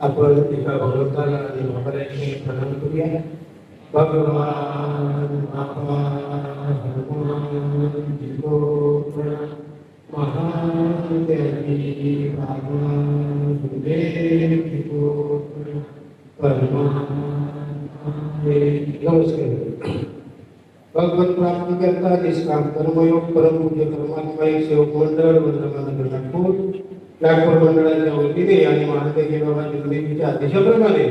आपण एका भगवंताला आणि भगवानाची प्रणाम करूया भगवान आपा हनुमान जितोपण महादेवी भगवान सुदेव जितोपण परमात्मे नमस्कार भगवत प्राप्ती करता निष्काम कर्मयोग परमपूज्य परमात्मा सेवक मंडळ वंदमान नागपूर मंडळाच्या वतीने आणि महादेवी बाबा जिंदगीच्या आदेशाप्रमाणे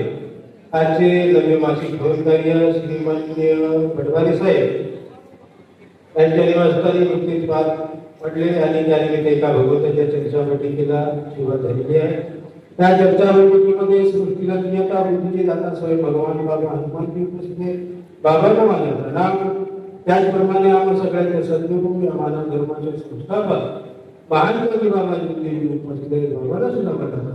आजचे नवे मासिक भवनकार्य श्रीमान्य पटवारी साहेब यांच्या निवासस्थानी नुकतीच पार पडले आणि त्यानिमित्त एका भगवंताच्या चर्चा बैठकीला सुरुवात झालेली आहे त्या चर्चा बैठकीमध्ये सृष्टीला दुनियाचा बुद्धीचे दाता स्वयं भगवान बाबा हनुमानजी उपस्थित आहेत. बाबांना माझा प्रणाम त्याचप्रमाणे आम्हा सगळ्यांचे सद्गुरू आम्हाला धर्माचे संस्थापक महान कवी बाबाजी देवी उपस्थित आहेत. सुद्धा म्हणतात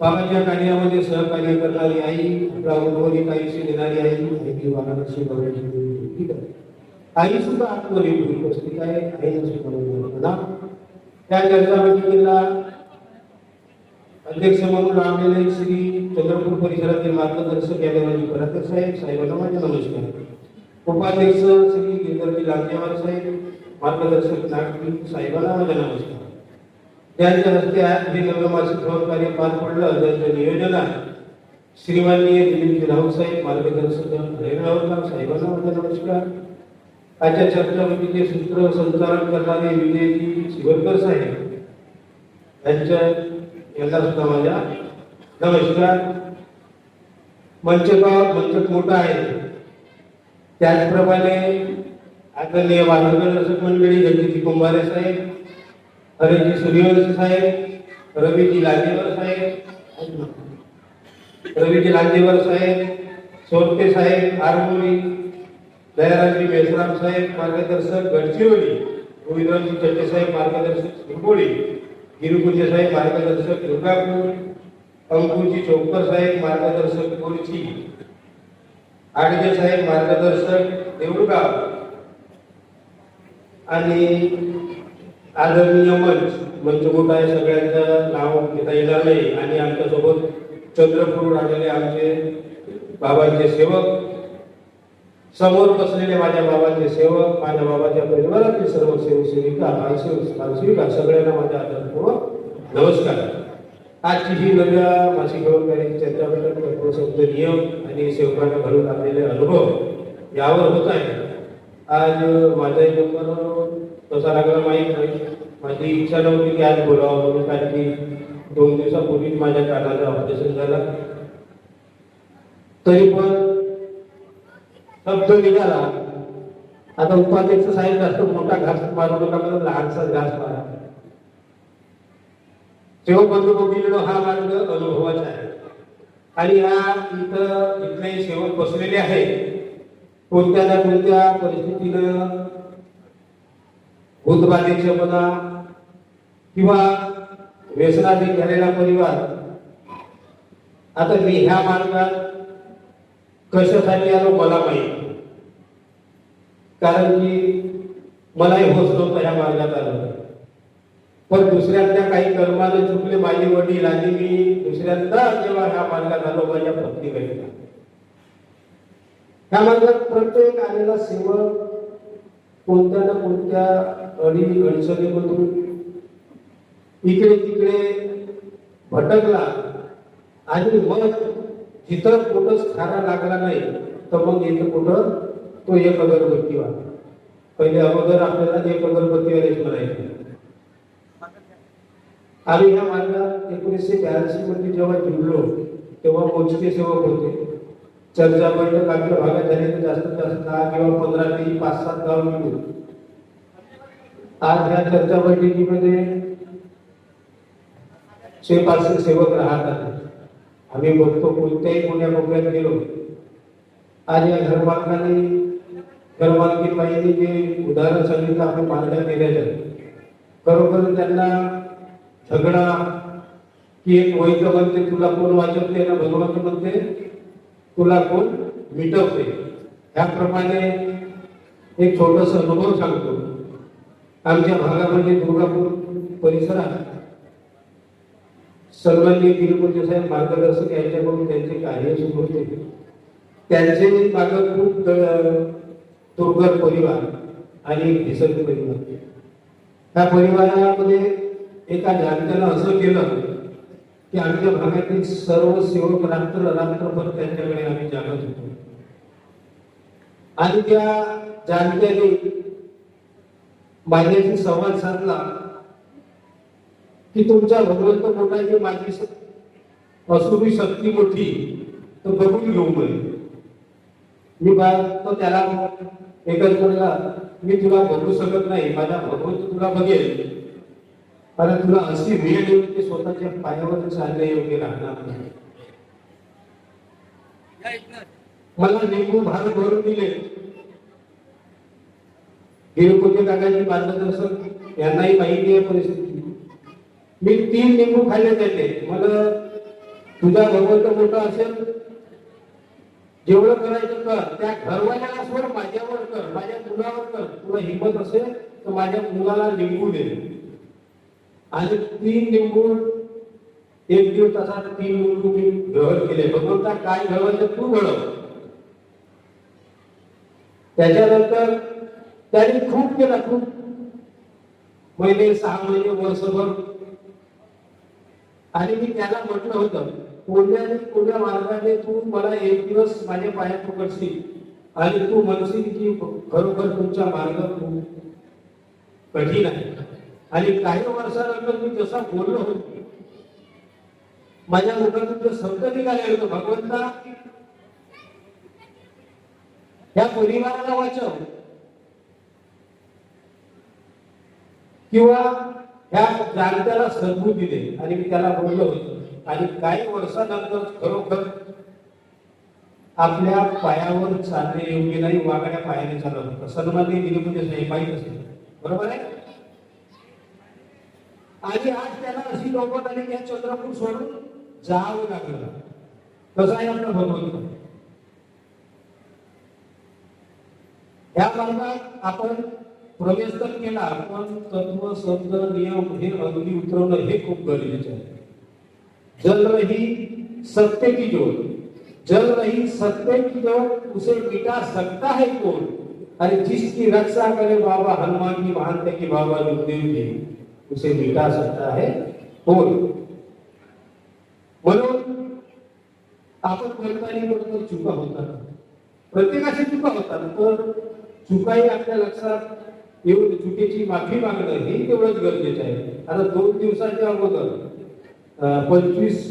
बाबाच्या कार्यामध्ये सहकार्य करणारी आई आपला उर्वरित आईशी देणारी आई आई वाराणसी बाबाची देवी ठीक आहे आई सुद्धा आतमध्ये उपस्थित आहे आई सुद्धा माझा त्या चर्चामध्ये बैठकीला अध्यक्ष म्हणून लाभलेले श्री चंद्रपूर परिसरातील मार्गदर्शक यादवजी पराकर साहेब साहेबांना माझे नमस्कार उपाध्यक्ष श्री गिरधरजी लांजेवार साहेब मार्गदर्शक नागपूर साहेबांना माझे नमस्कार. त्यांच्या हस्ते आज हे नवमासिक कार्य पार पडलं. त्यांच्या आहे. श्रीमाननीय दिलीपजी राऊत साहेब मार्गदर्शक राऊतराव साहेबांना माझे नमस्कार. आजच्या चर्चामध्ये सूत्र संचालन करणारे विजयजी शिवरकर साहेब यांच्या यांना सुद्धा माझ्या नमस्कार. मंचगाव मंच मोठा आहे. त्याचप्रमाणे आदरणीय मार्गदर्शक मंडळी जगदीशी कुंभारे साहेब हरेजी सूर्यवंशी साहेब रवीजी लांजेवर साहेब रवीजी लांजेवर साहेब सोरते साहेब आरमोरी दयाराजी मेसराम साहेब मार्गदर्शक गडचिरोली गोविंदरावजी चट्टे साहेब मार्गदर्शक हिंगोली गिरुपूजे साहेब मार्गदर्शक दुर्गापूर अंकुजी चौकर साहेब मार्गदर्शक कोरची आडगे साहेब मार्गदर्शक देऊळगाव आणि आदरणीय मंच मंच मोठा आहे? सगळ्यांचं नाव घेता येणार नाही. आणि आमच्यासोबत चंद्रपूर आलेले आमचे बाबांचे सेवक समोर बसलेले माझ्या बाबांचे सेवक माझ्या बाबाच्या परिवारातील सर्व सेवसेविका सेविका सगळ्यांना माझ्या आदरपूर्वक नमस्कार आजची ही नव्या मासिक गवळकऱ्यांची चर्चा शब्द नियम आणि सेवकांना घडून आलेले अनुभव यावर होत आहे आज माझा नंबर तसा लागला माहीत नाही. माझी इच्छा नव्हती की आज बोलावं म्हणून कारण की दोन दिवसापूर्वीच माझ्या कानाचा ऑपरेशन झालं. तरी पण शब्द निघाला. आता उपाध्यक्ष साहेब जास्त मोठा घास मारू नका म्हणून लहानसा घास मारा. तेव्हा बंधू भगिनीनो हा मार्ग अनुभवाचा आहे. आणि हा इथं इथले शेवट बसलेले आहेत. कोणत्या ना कोणत्या परिस्थितीनं भूतबाधेचे म्हणा किंवा व्यसनाधीन झालेला परिवार आता मी ह्या मार्गात कशासाठी आलो मला माहीत कारण की मलाही होत नव्हतं ह्या मार्गात आलो. पण दुसऱ्यांदा काही कर्माने चुकले माझे वडील आणि मी दुसऱ्यांदा जेव्हा ह्या मार्गात आलो माझ्या पत्नी बहिणीला ह्या मार्गात प्रत्येक आलेला सेवक कोणत्या ना कोणत्या अडी अडचणीमधून इकडे तिकडे भटकला आणि मग जिथं कुठंच खाना लागला नाही तर मग इथं कुठं तो एक अगरबत्ती वाला पहिले अगोदर आपल्याला एक अगरबत्ती वालेच म्हणायचे. आम्ही ह्या मार्गात एकोणीसशे ब्याऐंशी मध्ये जेव्हा जुळलो तेव्हा मोजके सेवक होते चर्चा बैठक आपल्या भागात झाली तर जास्तीत जास्त दहा किंवा पंधरा ते पाच सात गाव मिळून आज ह्या चर्चा बैठकीमध्ये शे पाचशे सेवक राहतात आम्ही बघतो कोणत्याही पुण्या कोपऱ्यात गेलो. आज या घरमालकाने घरमालकी पाहिजे जे उदाहरण सांगितलं आपण मांडण्यात केलेलं खरोखर त्यांना झगडा की एक वैद्य म्हणते तुला कोण वाचवते ना भगवंत म्हणते तुला कोण मिटवते ह्याप्रमाणे एक छोटस अनुभव सांगतो. आमच्या भागामध्ये दुर्गापूर परिसरात सर्वांनी तिरुपती साहेब मार्गदर्शक यांच्याकडून त्यांचे कार्य सुरू होते. त्यांचे मागं खूप दुर्गर परिवार आणि भिसर परिवार. त्या परिवारामध्ये एका जाणत्यानं असं केलं की आमच्या भागातील सर्व सेवक रात्र रात्रभर त्यांच्याकडे आम्ही जागत होतो. आणि त्या जाणत्याने माझ्याशी संवाद साधला की तुमच्या भगवंत मोठाची माझी असुरी शक्ती मोठी तर बघून घेऊ म्हणे मी बा तो त्याला एकच म्हणला मी तुला बघू शकत नाही माझा भगवंत तुला बघेल. कारण तुला अशी वेळ येऊन ते स्वतःच्या पायावर चालणे योग्य राहणार नाही? मला लिंबू भार भरून दिले. गिरपूजे काकाची मार्गदर्शक यांनाही माहिती आहे परिस्थिती. मी तीन लिंबू खाल्ले त्याचे. मला तुझा भगवंत मोठा असेल. जेवढं करायचं कर. त्या घरवाल्याला सोड माझ्यावर कर. माझ्या मुलावर कर. तुला हिंमत असेल तर माझ्या मुलाला निंबू दे. आणि तीन लिंबू एक दीड तासात तीन लिंबू मी ग्रहण केले भगवंता काय घडवायचं तू घडव त्याच्यानंतर त्याने खूप केला खूप. महिने सहा महिने वर्षभर. आणि मी त्याला म्हटलं होतं कोणत्या कोणत्या मार्गाने तू मला एक दिवस माझ्या पायात पकडशील आणि तू म्हणशील की खरोखर तुमचा मार्ग खूप कठीण आहे. आणि काही वर्षानंतर मी जसा बोललो होतो माझ्या मुखातून जो शब्द निघाले होतो भगवंता या परिवाराला वाचव. किंवा ह्या जाणत्याला सद्बुद्धी दे आणि मी त्याला बोललो होतो आणि काही वर्षानंतर खरोखर आपल्या पायावर चालणे योग्य नाही वागण्या पायाने चालत होतं सन्माननीय दिलीपती म्हणजे माहीत असेल. बरोबर आहे? आणि आज त्याला अशी नौबत आली की चंद्रपूर सोडून जावं लागलं. कसं आहे आपलं भगवंत? या मार्गात आपण प्रवेश तर केला पण तत्व संत नियम हे अगदी उतरवणं हे खूप गरजेचं आहे. जल रही सत्य की जोड. जल रही सत्य की जो उसे मिटा सकता है कौन अरे जिसकी रक्षा करे बाबा हनुमान की महानते की बाबा गुरुदेव जी उसे मिटा सकता है? कौन म्हणून आपण कोणताही बरोबर चुका होतात प्रत्येकाशी चुका होतात तर चुकाही आपल्या लक्षात येऊन चुकीची माफी मागणं हे तेवढंच गरजेचं आहे. आता दोन दिवसाच्या अगोदर पंचवीस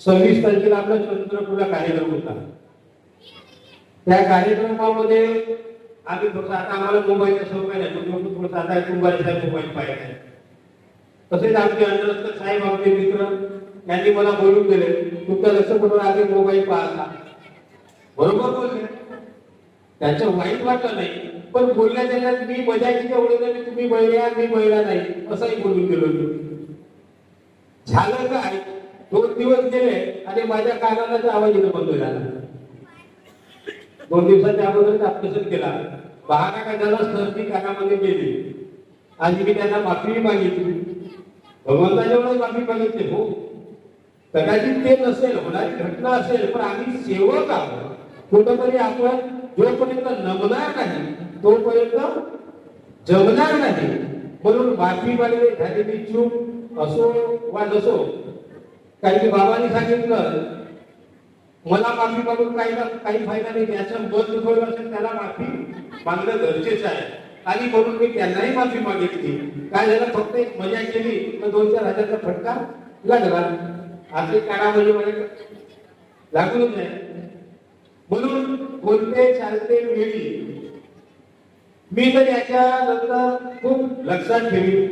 सव्वीस तारखेला आपला चंद्रपूरला कार्यक्रम होता. त्या कार्यक्रमामध्ये आम्ही फक्त आता आम्हाला मोबाईलचा सवय नाही पण थोडं आता कुंभारीचा मोबाईल पाहिजे तसेच आमचे अंडरस्कर साहेब आमचे मित्र यांनी मला बोलून दिले तुमचं लक्ष करून आधी मोबाईल पाहता. बरोबर बोलले. त्यांचं वाईट वाटलं नाही पण बोलल्या त्यांना मी बजायची एवढे तुम्ही महिला मी महिला नाही असंही बोलून गेलो झालं काय दोन दिवस गेले आणि माझ्या कानाला आवाज येणं बंद झाला. दोन दिवसाच्या अगोदर अभ्यास केला. बहाणा का झाला सर्दी कानामध्ये गेली. आणि मी त्यांना माफी मागितली. भगवंताजवळ आम्ही बघितले हो. कदाचित ते नसेल होणारी घटना असेल पण आम्ही सेवक आहोत. कुठंतरी आपण जोपर्यंत नमणार नाही तोपर्यंत जमणार नाही. म्हणून बाकी मागणे झालेली चूक असो वा नसो. काही बाबांनी सांगितलं मला माफी मागून काही ना काही फायदा नाही त्याचं मन दुखवलं असेल त्याला माफी मागणं गरजेचं आहे. आणि म्हणून मी त्यांनाही माफी मागितली. काय झालं? फक्त एक मजा केली. तर दोन चार हजारचा फटका लागला आपली काढा म्हणजे मला लागूच नाही. म्हणून बोलते चालते वेळी मी तर याच्यानंतर खूप लक्षात ठेवी.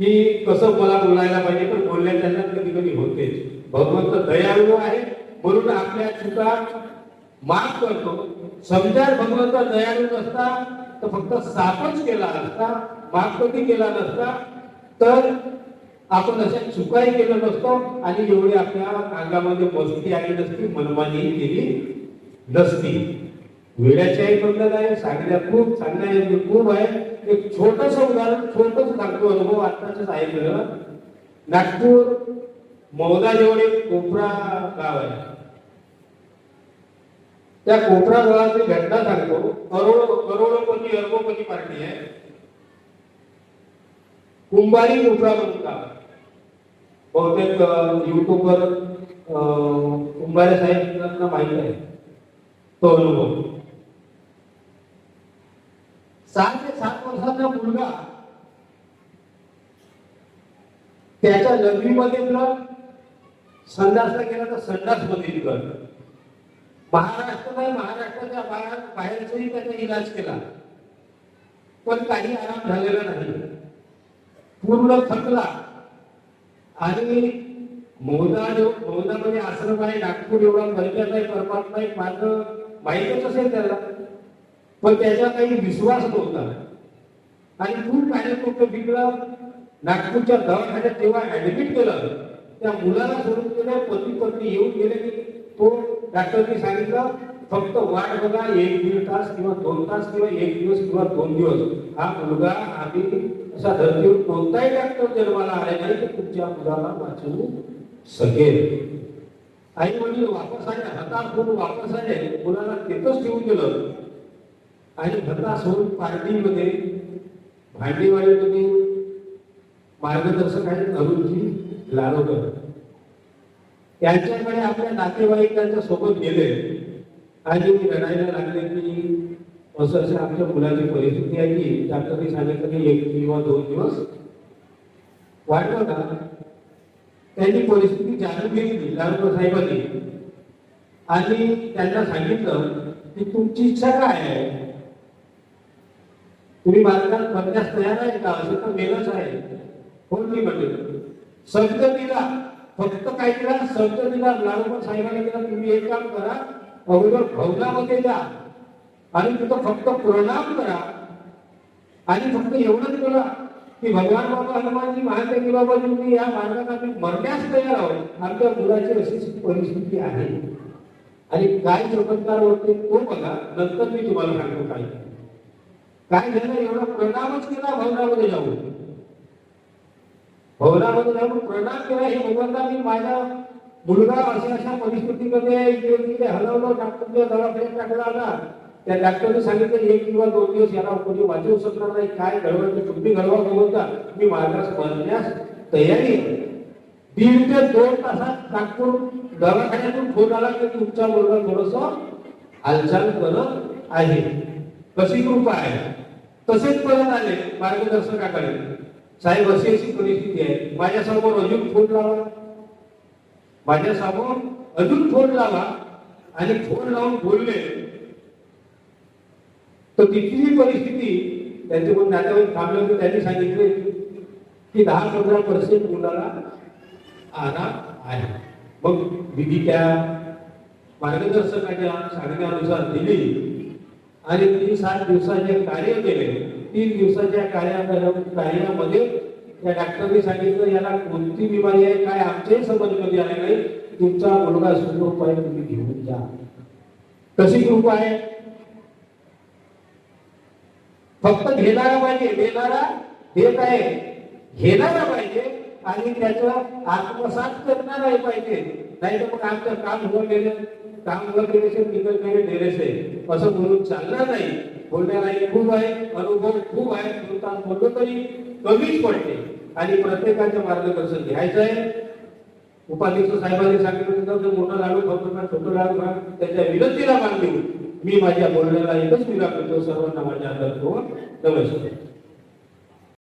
की कसं मला बोलायला पाहिजे पण बोलण्याच्या कधी कधी होते भगवंत दयाळू आहे. म्हणून आपल्या चुका माफ करतो. समजा भगवंत दयाळू नसता तर फक्त सापच केला असता माग कधी केला नसता तर आपण अशा चुकाही केलं नसतो आणि एवढी आपल्या अंगामध्ये मस्ती आली नसती मनमानी केली नसती. वेळाच्याही बंधन आहे सांगण्या खूप सांगण्या खूप आहे. एक छोटस उदाहरण छोटस सांगतो अनुभव आत्ताच आहे नागपूर मौदा जेवढे एक कोपरा गाव आहे. त्या कोपरा गोळाची घटना सांगतो. करोडो करोडोपती अर्बोपती पार्टी आहे. कुंभारी कोपरा म्हणून काम बहुतेक युट्यूबवर कुंभारे साहेबांना माहीत आहे. तो अनुभव. सहा ते सात वर्षाचा मुलगा त्याच्या लग्नीमध्ये तर संडासला गेला तर संडासमध्ये महाराष्ट्र नाही महाराष्ट्राच्या बाहेर बाहेरचाही त्याचा इलाज केला. पण काही आराम झालेला नाही. पूर्ण थकला. आणि मोदा मोदामध्ये आश्रम आहे नागपूर एवढा परिचय आहे परमात्मा आहे माझं माहीतच असेल त्याला. पण त्याचा काही विश्वास नव्हता. आणि खूप कार्यक्रम बिघडला नागपूरच्या दवाखान्यात तेव्हा ऍडमिट केलं. त्या मुलाला सोडून गेलं पती पत्नी येऊन गेले की तो डॉक्टरनी सांगितलं फक्त वाट बघा एक दीड तास किंवा दोन तास किंवा एक दिवस किंवा दोन दिवस. हा मुलगा आम्ही असा धर्तीवर कोणताही डॉक्टर जन्माला आले नाही तर तुमच्या मुलाला वाचवू शकेल. आई वडील वापस आले हताश होऊन वापस आले मुलाला तिथंच ठेवून गेलं आणि हताश होऊन पार्टीमध्ये भांडीवाडीमध्ये मार्गदर्शक आहेत अरुणजी लालोकर त्यांच्याकडे आपल्या नातेवाईकांच्या सोबत गेले. आणि रडायला लागले की असं असं आमच्या मुलाची परिस्थिती आहे की डॉक्टरने सांगितलं की एक किंवा दोन दिवस वाटलं का त्यांनी परिस्थिती जाणून घेतली लारोकर साहेबांनी. आणि त्यांना सांगितलं की तुमची इच्छा काय आहे? तुम्ही मार्गात करण्यास तयार आहे का? असं तर मेलच आहे. कोण मी म्हणले शब्द दिला फक्त काय केला? संत दिला लाडोबा साहेबांना दिला तुम्ही एक काम करा अगोदर भवनामध्ये जा. आणि तिथं फक्त प्रणाम करा. आणि फक्त एवढंच बोला की भगवान बाबा हनुमानजी महादेवी की बाबा तुम्ही या मार्गात आम्ही मरण्यास तयार आहोत. आमच्या मुलाची अशी परिस्थिती आहे. आणि काय चमत्कार होते तो बघा. नंतर मी तुम्हाला सांगतो काय. काय झालं? एवढा प्रणामच केला भवनामध्ये जाऊन. भवनामध्ये जाऊन प्रणाम केला हे भगवंता मी माझा मुलगा अशा अशा परिस्थितीमध्ये हलवलं. डॉक्टरच्या दवाखान्यात टाकला आला त्या डॉक्टरने सांगितलं एक किंवा दोन दिवस याला कोणी वाचवू शकणार नाही. काय घडवलं? तुम्ही घडवा भगवंता. मी मार्गास बनण्यास तयारी दीड ते दोन तासात नागपूर दवाखान्यातून फोन आला की तुमचा मुलगा थोडस हालचाल करत आहे. कशी कृपा आहे? तसेच परत आले मार्गदर्शकाकडे. साहेब अशी अशी परिस्थिती आहे. माझ्यासमोर अजून फोन लावा. माझ्यासमोर अजून फोन लावा आणि फोन लावून बोलले. तर तिथली परिस्थिती त्यांचे कोण नातेवाईक थांबले होते त्यांनी सांगितले की दहा पंधरा पर्सेंट मुलाला आराम आहे. मग विधी त्या मार्गदर्शकाच्या सांगण्यानुसार दिली आणि तीन सात दिवसाचे कार्य केले. तीन दिवसाच्या कार्या कार्यामध्ये त्या डॉक्टरने सांगितलं याला कोणती बिमारी आहे? काय आमच्याही समजमध्ये आले नाही. तुमचा मुलगा सुखरूप आहे तुम्ही घेऊन जा. कशी कृपा आहे? फक्त घेणारा पाहिजे. देणारा देत आहे. घेणारा पाहिजे. आणि त्याचं आत्मसात करणाराही पाहिजे. नाही तर मग आमचं काम होऊन गेलं. काम वगैरे तेरे निकल असं म्हणून चालणार नाही. बोलण्यालाही खूप आहे अनुभव खूप आहे नुकसान बोललो तरी कमीच पडते. आणि प्रत्येकाचं मार्गदर्शन घ्यायचं आहे. उपाध्यक्ष साहेबांनी सांगितलं होतं मोठं लाडू खातो ना छोटं लाडू खा. त्याच्या विनंतीला मान देऊ मी माझ्या बोलण्याला एकच विरा करतो सर्वांना माझ्या अंतर्गत नमस्कार